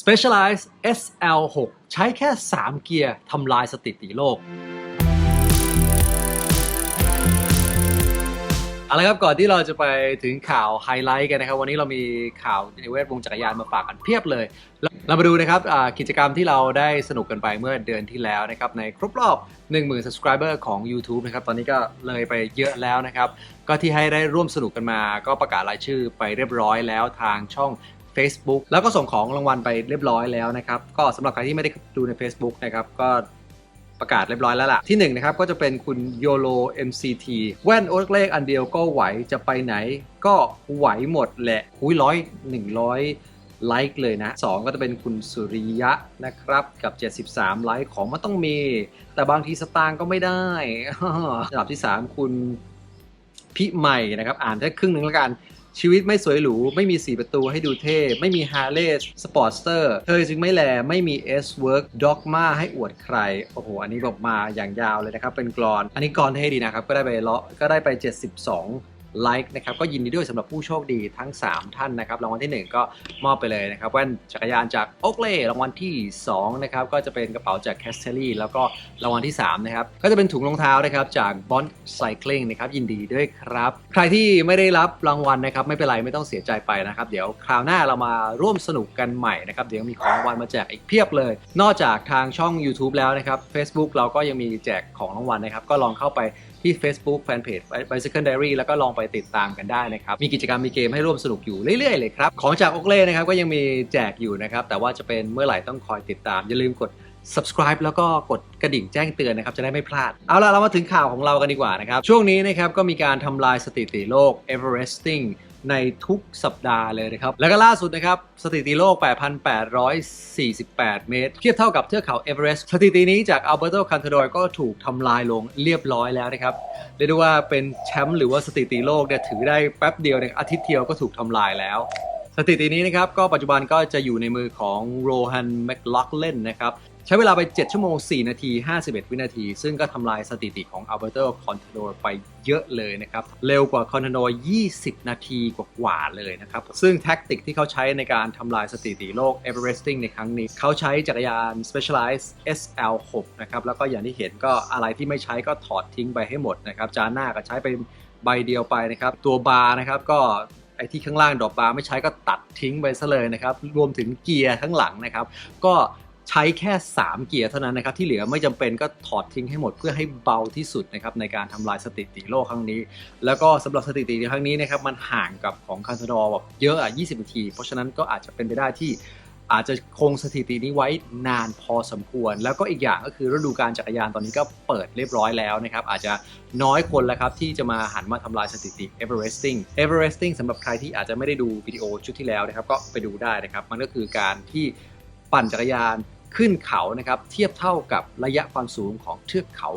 Specialized SL6 ใช้แค่ 3 เกียร์ทำลายสถิติโลกเอาละครับก่อนที่เราจะไปถึงข่าวไฮไลท์กันนะครับ วันนี้เรามีข่าวในแวดวงจักรยานมาฝากกันเพียบเลย เรามาดูนะครับกิจกรรมที่เราได้สนุกกันไปเมื่อเดือนที่แล้วนะครับ ในครบรอบ 10,000 subscriber ของ YouTube นะครับ ตอนนี้ก็เลยไปเยอะแล้วนะครับ ก็ที่ให้ได้ร่วมสนุกกันมา ก็ประกาศรายชื่อไปเรียบร้อยแล้วทางช่อง Facebook แล้วก็ส่งของรางวัลไปเรียบร้อยแล้วนะครับ ก็สำหรับใครที่ไม่ได้ดูใน Facebook นะครับ ก็ประกาศเรียบร้อยแล้วล่ะ ที่1นงนะครับก็จะเป็นคุณโยโล MCT แว่นโอ๊ตเลขอันเดียวก็ไหวจะไปไหน ก็ไหวหมดแหละคุยร้อยหนึ่งร้อยไลค์เลยนะ 2 ก็จะเป็นคุณสุริยะนะครับ กับ 73 ไลค์ของมันต้องมี แต่บางทีสตางค์ก็ไม่ได้ระดับที่ 3 คุณพี่ใหม่นะครับ อ่านแค่ครึ่งหนึ่งแล้วกัน ชีวิตไม่สวยหรู ไม่มีสีประตูให้ดูเท่ ไม่มีฮาร์เลสสปอร์ตสเตอร์เธอจึงไม่แล ไม่มี S Work Dogma ให้อวดใคร โอ้โห อันนี้บอกมาอย่างยาวเลยนะครับ เป็นกรอน อันนี้กรอนเท่ดีนะครับ ก็ได้ไปเลาะก็ได้ไป 72 ไลค์นะครับก็ยินดีด้วยสำหรับผู้โชคดีทั้ง 3 ท่านนะครับรางวัลที่ 1 ก็มอบไปเลยนะครับแว่นจักรยานจากโอ๊กเล่รางวัลที่2นะครับก็จะเป็นกระเป๋าจากแคสเทลลี่แล้วก็รางวัลที่3นะครับก็จะเป็นถุงรองเท้านะครับจาก Bond Cycling นะครับยินดีด้วยครับ ใครที่ไม่ได้รับรางวัลนะครับไม่เป็นไรไม่ต้องเสียใจไปนะครับเดี๋ยวคราวหน้าเรามาร่วมสนุกกันใหม่นะครับเดี๋ยวมีของรางวัลมาแจกอีกเพียบเลย นอกจากทางช่อง YouTube แล้วนะครับ Facebook เราก็ยังมีแจกของรางวัลนะครับก็ลองเข้าไป ที่ Facebook Fanpage Bicycle Diary แล้วก็ลองไปติดตามกันได้นะครับ มีกิจกรรมมีเกมให้ร่วมสนุกอยู่เรื่อยๆเลยครับ ของจากโอกเล่นะครับก็ยังมีแจกอยู่นะครับ แต่ว่าจะเป็นเมื่อไหร่ต้องคอยติดตาม อย่าลืมกด subscribe แล้วก็กดกระดิ่งแจ้งเตือนนะครับ จะได้ไม่พลาด เอาล่ะ เรามาถึงข่าวของเรากันดีกว่านะครับ ช่วงนี้นะครับก็มีการทำลายสถิติโลก Everesting ในทุกสัปดาห์เลยนะครับ แล้วก็ล่าสุดนะครับ สถิติโลก 8,848 เมตร เทียบเท่ากับเทือกเขาเอเวอเรสต์สถิตินี้จากอัลเบ r โตคัน a ดอยก็ถูกทำลายลงเรียบร้อยแล้วนะครับ เรียกได้ว่าเป็นแชมป์หรือว่าสถิติโลกเนี่ยถือได้แป๊บเดียวเนี่ยอาทิตย์เดียวก็ถูกทำลายแล้วสถิตินี้นะครับก็ปัจจุบันก็จะอยู่ในมือของโรฮันแมคล็อกเลนนะครับ ใช้เวลาไป 7 ชั่วโมง 4 นาที 51 วินาที ซึ่งก็ทำลายสถิติของอัลเบ r โตคอน a ดอยไปเยอะเลยนะครับ เร็วกว่าคอน a ดอย20 นาทีกว่าๆเลยนะครับ ซึ่งแท็กติกที่เขาใช้ในการทำลายสถิติโลก Everesting ในครั้งนี้ เขาใช้จักรยาน Specialized SL6 นะครับ แล้วก็อย่างที่เห็นก็อะไรที่ไม่ใช้ก็ถอดทิ้งไปให้หมดนะครับ จานหน้าก็ใช้ไปใบเดียวไปนะครับ ตัวบาร์นะครับก็ไอ้ที่ข้างล่างดอปบาร์ไม่ใช้ก็ตัดทิ้งไปซะเลยนะครับ รวมถึงเกียร์ข้างหลังนะครับ ก็ ใช้แค่ 3 เกียร์เท่านั้นนะครับ ที่เหลือไม่จำเป็นก็ถอดทิ้งให้หมดเพื่อให้เบาที่สุดนะครับในการทำลายสถิติโลกครั้งนี้ แล้วก็สำหรับสถิติครั้งนี้นะครับมันห่างกับของคันธดอร์แบบเยอะอะ20นาที เพราะฉะนั้นก็อาจจะเป็นไปได้ที่อาจจะคงสถิตินี้ไว้นานพอสมควร แล้วก็อีกอย่างก็คือฤดูการจักรยานตอนนี้ก็เปิดเรียบร้อยแล้วนะครับ อาจจะน้อยคนแล้วครับ ที่จะมาหันมาทำลายสถิติ Everesting Everesting สำหรับใครที่อาจจะไม่ได้ดูวิดีโอชุดที่แล้วนะครับ ก็ไปดูได้นะครับ มันก็คือการที่ปั่นจักรยาน ขึ้นเขานะครับเทียบเท่ากับระยะความสูงของเทือกเขา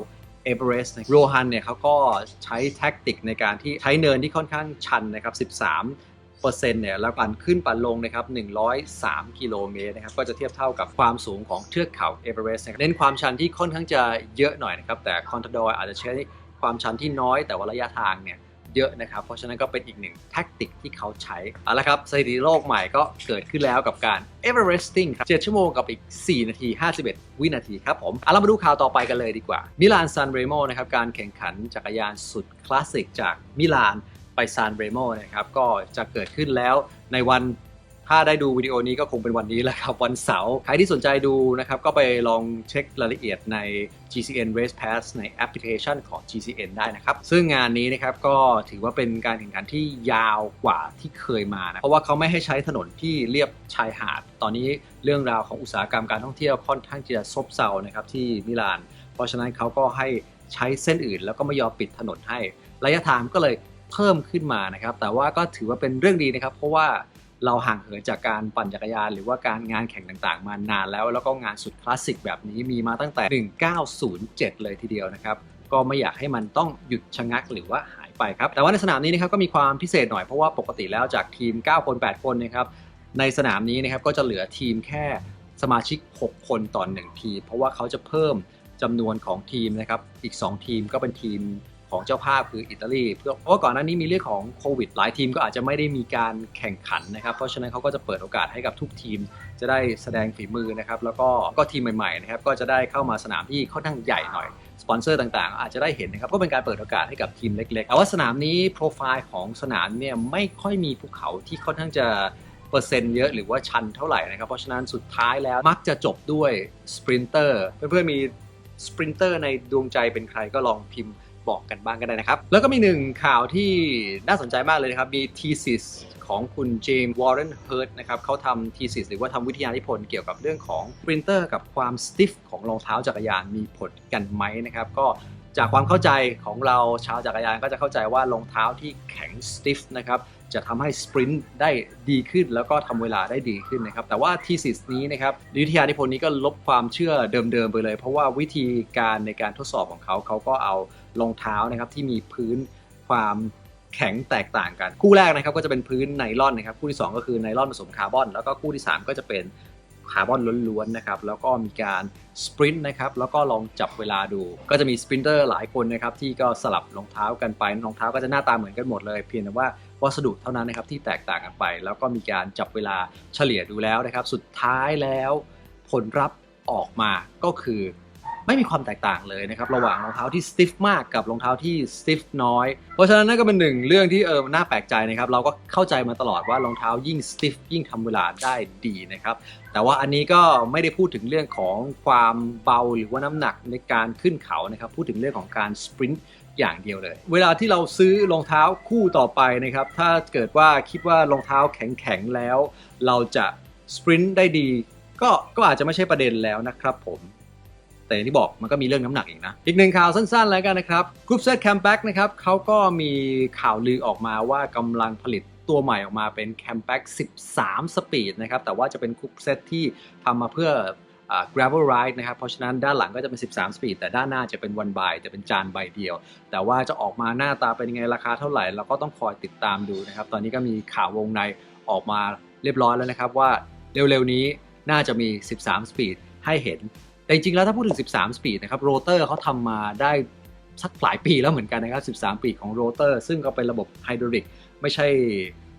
เอเวอเรสต์โรฮันเนี่ยเขาก็ใช้แท็กติกในการที่ใช้เนินที่ค่อนข้างชันนะครับ 13เปอร์เซ็นต์เนี่ยแล้วปั่นขึ้นปั่นลงนะครับ 103 กิโลเมตรนะครับก็จะเทียบเท่ากับความสูงของเทือกเขาเอเวอเรสต์เน้นความชันที่ค่อนข้างจะเยอะหน่อยนะครับแต่คอนทดอยอาจจะใช้ความชันที่น้อยแต่ว่าระยะทางเนี่ย เยอะนะครับ เพราะฉะนั้นก็เป็นอีกหนึ่งแท็กติกที่เขาใช้เอาละครับสถิติโลกใหม่ก็เกิดขึ้นแล้วกับการ Everesting ครับ 7 ชั่วโมงกับอีก 4 นาที 51 วินาทีครับผมเอาเรามาดูข่าวต่อไปกันเลยดีกว่า มิลานซานเรโมนะครับ การแข่งขันจักรยานสุดคลาสสิกจากมิลานไปซานเรโมนะครับ ก็จะเกิดขึ้นแล้วในวัน ถ้าได้ดูวิดีโอนี้ก็คงเป็นวันนี้แหละครับ วันเสาร์ใครที่สนใจดูนะครับ ก็ไปลองเช็ครายละเอียดใน GCN Race Pass ในแอปพลิเคชันของ GCN ได้นะครับ ซึ่งงานนี้นะครับก็ถือว่าเป็นการแข่งขันที่ยาวกว่าที่เคยมานะเพราะว่าเขาไม่ให้ใช้ถนนที่เรียบชายหาด ตอนนี้เรื่องราวของอุตสาหกรรมการท่องเที่ยวค่อนข้างจะซบเซานะครับที่มิลาน เพราะฉะนั้นเขาก็ให้ใช้เส้นอื่น แล้วก็ไม่ยอมปิดถนนให้ ระยะทางก็เลยเพิ่มขึ้นมานะครับ แต่ว่าก็ถือว่าเป็นเรื่องดีนะครับ เพราะว่า เราห่างเหินจากการปั่นจักรยาน หรือว่าการงานแข่งต่างๆ มานานแล้ว แล้วก็งานสุดคลาสสิกแบบนี้มีมาตั้งแต่ 1907 เลยทีเดียวนะครับ ก็ไม่อยากให้มันต้องหยุดชะงักหรือว่าหายไปครับ แต่ว่าในสนามนี้นะครับก็มีความพิเศษหน่อยเพราะว่าปกติแล้วจากทีม 9 คน 8 คนนะครับ ในสนามนี้นะครับก็จะเหลือทีมแค่สมาชิก 6 คนต่อ1ทีม เพราะว่าเขาจะเพิ่มจำนวนของทีมนะครับ อีก 2 ทีมก็เป็นทีม ของเจ้าภาพคืออิตาลีเพราะว่าก่อนหน้านี้มีเรื่องของโควิดหลายทีมก็อาจจะไม่ได้มีการแข่งขันนะครับ เพราะฉะนั้นเขาก็จะเปิดโอกาสให้กับทุกทีม จะได้แสดงฝีมือนะครับ แล้วก็ก็ทีมใหม่ๆนะครับก็จะได้เข้ามาสนามที่ค่อนข้างใหญ่หน่อยสปอนเซอร์ต่างๆ อาจจะได้เห็นนะครับก็เป็นการเปิดโอกาสให้กับทีมเล็กๆแต่ว่าสนามนี้โปรไฟล์ของสนามเนี่ยไม่ค่อยมีภูเขาที่ค่อนข้างจะเปอร์เซ็นต์เยอะหรือว่าชันเท่าไหร่นะครับ เพราะฉะนั้นสุดท้ายแล้วมักจะจบด้วยสปรินเตอร์เพื่อนๆมีสปรินเตอร์ในดวงใจเป็นใครก็ลองพิมพ์ บอกกันบ้างก็ได้นะครับ แล้วก็มีหนึ่งข่าวที่น่าสนใจมากเลยนะครับ มีทีซิสของคุณเจมส์วอร์เรนเฮิร์ตนะครับเขาทำทีซิสหรือว่าทำวิทยานิพนธ์เกี่ยวกับเรื่องของปรินเตอร์กับความสติฟของรองเท้าจักรยานมีผลกันไหมนะครับ ก็จากความเข้าใจของเราชาวจักรยานก็จะเข้าใจว่ารองเท้าที่แข็งสติฟนะครับจะทำให้สปรินต์ได้ดีขึ้น แล้วก็ทำเวลาได้ดีขึ้นนะครับ แต่ว่าทีซิสนี้นะครับวิทยานิพนธ์นี้ก็ลบความเชื่อเดิมๆไปเลย เพราะว่าวิธีการในการทดสอบของเขาเขาก็เอา รองเท้านะครับที่มีพื้นความแข็งแตกต่างกัน คู่แรกนะครับก็จะเป็นพื้นไนลอนนะครับคู่ที่ 2 ก็คือไนลอนผสมคาร์บอน แล้วก็คู่ที่ 3 ก็จะเป็นคาร์บอนล้วนๆนะครับแล้วก็มีการสปรินต์นะครับแล้วก็ลองจับเวลาดู ก็จะมีสปรินเตอร์หลายคนนะครับที่ก็สลับรองเท้ากันไปรองเท้าก็จะหน้าตาเหมือนกันหมดเลย เพียงแต่ว่าวัสดุเท่านั้นนะครับที่แตกต่างกันไป แล้วก็มีการจับเวลาเฉลี่ยดูแล้วนะครับ สุดท้ายแล้ว ผลลัพธ์ออกมาก็คือ ไม่มีความแตกต่างเลยนะครับระหว่างรองเท้าที่สติฟมากกับรองเท้าที่สติฟน้อย เพราะฉะนั้นนั่นก็เป็นหนึ่งเรื่องที่เออน่าแปลกใจนะครับเราก็เข้าใจมาตลอดว่ารองเท้ายิ่งสติฟยิ่งทำเวลาได้ดีนะครับแต่ว่าอันนี้ก็ไม่ได้พูดถึงเรื่องของความเบาหรือว่าน้ำหนักในการขึ้นเขานะครับพูดถึงเรื่องของการสปรินต์อย่างเดียวเลย เวลาที่เราซื้อรองเท้าคู่ต่อไปนะครับถ้าเกิดว่าคิดว่ารองเท้าแข็งๆแล้ว เราจะสปรินต์ได้ดีก็ก็อาจจะไม่ใช่ประเด็นแล้วนะครับผม แต่อย่างที่บอกมันก็มีเรื่องน้ำหนักอีกนะ อีกหนึ่งข่าวสั้นๆ แล้วกันนะครับกรุ๊ปเซตแคมแบ็กนะครับเขาก็มีข่าวลือออกมาว่ากำลังผลิตตัวใหม่ออกมาเป็นแคมแบ็ก13สปีดนะครับ แต่ว่าจะเป็นกรุ๊ปเซตที่ทำมาเพื่ออ่า gravel ride นะครับ เพราะฉะนั้นด้านหลังก็จะเป็น 13สปีดแต่ด้านหน้าจะเป็น one by จะเป็นจานใบเดียว แต่ว่าจะออกมาหน้าตาเป็นยังไงราคาเท่าไหร่ เราก็ต้องคอยติดตามดูนะครับ ตอนนี้ก็มีข่าววงในออกมาเรียบร้อยแล้วนะครับว่าเร็วๆนี้น่าจะมี 13สปีดให้เห็น แต่จริงๆแล้วถ้าพูดถึง 13 สปีดนะครับโรเตอร์เขาทำมาได้สักหลายปีแล้วเหมือนกันนะครับ 13 ปีของโรเตอร์ ซึ่งก็เป็นระบบไฮดรอลิกไม่ใช่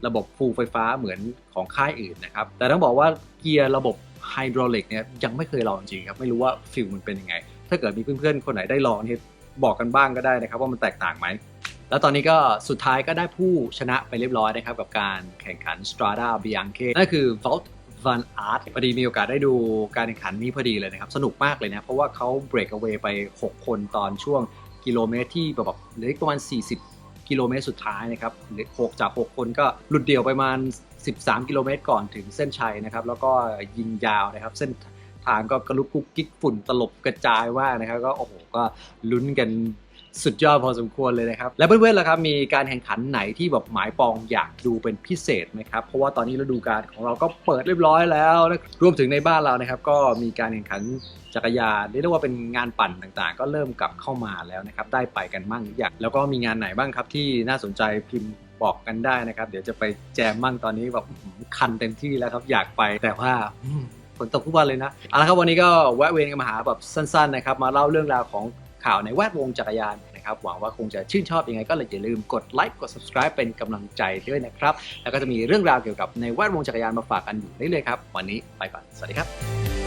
ระบบฟูลไฟฟ้าเหมือนของค่ายอื่นนะครับ แต่ต้องบอกว่าเกียร์ระบบไฮดรอลิกเนี่ยยังไม่เคยลองจริงๆครับ ไม่รู้ว่าฟิลมันเป็นยังไง ถ้าเกิดมีเพื่อนๆ คนไหนได้ลองนี่บอกกันบ้างก็ได้นะครับ ว่ามันแตกต่างไหม แล้วตอนนี้ก็สุดท้ายก็ได้ผู้ชนะไปเรียบร้อยนะครับ กับการแข่งขัน Strada Bianche นั่นคือ Vault Van Art พอดีมีโอกาสได้ดูการแข่งขันนี้พอดีเลยนะครับ สนุกมากเลยนะ เพราะว่าเขา break away ไป 6 คนตอนช่วงกิโลเมตรที่แบบเหลืออีกประมาณ 40 กิโลเมตรสุดท้ายนะครับเหลือ6จาก 6 คนก็หลุดเดี่ยวไปประมาณ 13 กิโลเมตรก่อนถึงเส้นชัยนะครับ แล้วก็ยิงยาวนะครับ เส้นทางก็กระลุกกุ๊กกิ๊กฝุ่นตลบกระจายมานะครับ ก็โอ้โหก็ลุ้นกัน สุดยอดพอสมควรเลยนะครับ และเพื่อนๆล่ะครับมีการแข่งขันไหนที่แบบหมายปองอยากดูเป็นพิเศษไหมครับ เพราะว่าตอนนี้ฤดูกาลของเราก็เปิดเรียบร้อยแล้วนะรวมถึงในบ้านเรานะครับ ก็มีการแข่งขันจักรยานเรียกได้ว่าเป็นงานปั่นต่างๆ ก็เริ่มกลับเข้ามาแล้วนะครับ ได้ไปกันบ้างหรือยังแล้วก็มีงานไหนบ้างครับที่น่าสนใจพิมพ์บอกกันได้นะครับ เดี๋ยวจะไปแจมมั่งตอนนี้แบบคันเต็มที่แล้วครับอยากไปแต่ว่าฝนตกทุกวันเลยนะเอาละครับวันนี้ก็แวะเวียนกันมาหาแบบสั้น ๆนะครับ มาเล่าเรื่องราวของ ข่าวในแวดวงจักรยานนะครับหวังว่าคงจะชื่นชอบยังไงก็เลยอย่าลืมกดไลค์กด subscribe เป็นกำลังใจด้วยนะครับ แล้วก็จะมีเรื่องราวเกี่ยวกับในแวดวงจักรยานมาฝากกันอยู่เรื่อยๆครับวันนี้ไปก่อนสวัสดีครับ